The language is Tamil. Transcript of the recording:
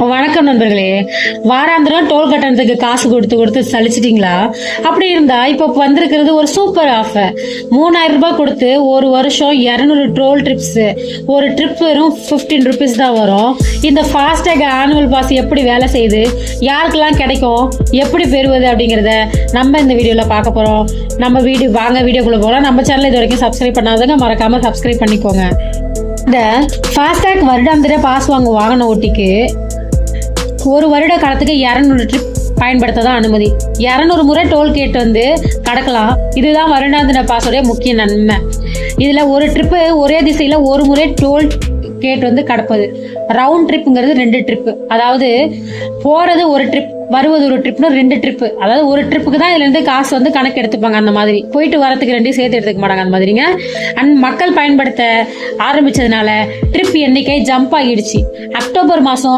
வணக்கம் நண்பர்களே. வாராந்திரம் டோல் கட்டணத்துக்கு காசு கொடுத்து கொடுத்து சலிச்சிட்டிங்களா? அப்படி இருந்தா இப்போ வந்திருக்கிறது ஒரு சூப்பர் ஆஃபர் மூணாயிரம் ரூபாய் கொடுத்து ஒரு வருஷம் இரநூறு டோல் ட்ரிப்ஸ். ஒரு ட்ரிப் வெறும் ஃபிஃப்டீன் ருபீஸ் தான் வரும். இந்த ஃபாஸ்டேக் ஆனுவல் பாஸ் எப்படி வேலை செய்யுது? யாருக்கெல்லாம் கிடைக்கும்? எப்படி பெறுவது அப்படிங்கிறத நம்ம இந்த வீடியோவில் பார்க்க போகிறோம் நம்ம வீடியோ வாங்க வீடியோக்குள்ளே போகலாம் நம்ம சேனல் இது வரைக்கும் சப்ஸ்கிரைப் பண்ணாதவங்க மறக்காமல் சப்ஸ்கிரைப் பண்ணிக்கோங்க. இந்த ஃபாஸ்டேக் வருடாந்திர பாஸ் வாங்க வாகன ஓட்டிக்கு ஒரு வருட காலத்துக்கு இரநூறு ட்ரிப் பயன்படுத்த தான் அனுமதி. இரநூறு முறை டோல்கேட் வந்து கடக்கலாம். இதுதான் வருடாந்திர பாஸோடைய முக்கிய நன்மை. இதில் ஒரு ட்ரிப்பு ஒரே திசையில் ஒரு முறை டோல் கேட் வந்து கடப்பது. ரவுண்ட் ட்ரிப்புங்கிறது ரெண்டு ட்ரிப்பு அதாவது போகிறது ஒரு ட்ரிப் வருவது ஒரு ட்ரிப்னு ரெண்டு ட்ரிப்பு அதாவது ஒரு ட்ரிப்புக்கு தான் இதுலேருந்து காசு வந்து கணக்கு எடுத்துப்பாங்க அந்த மாதிரி. போயிட்டு வரத்துக்கு ரெண்டையும் சேர்த்து எடுத்துக்க மாட்டாங்க அந்த மாதிரிங்க. அண்ட் மக்கள் பயன்படுத்த ஆரம்பித்ததுனால ட்ரிப் எண்ணிக்கை ஜம்ப் ஆகிடுச்சு. அக்டோபர் மாதம்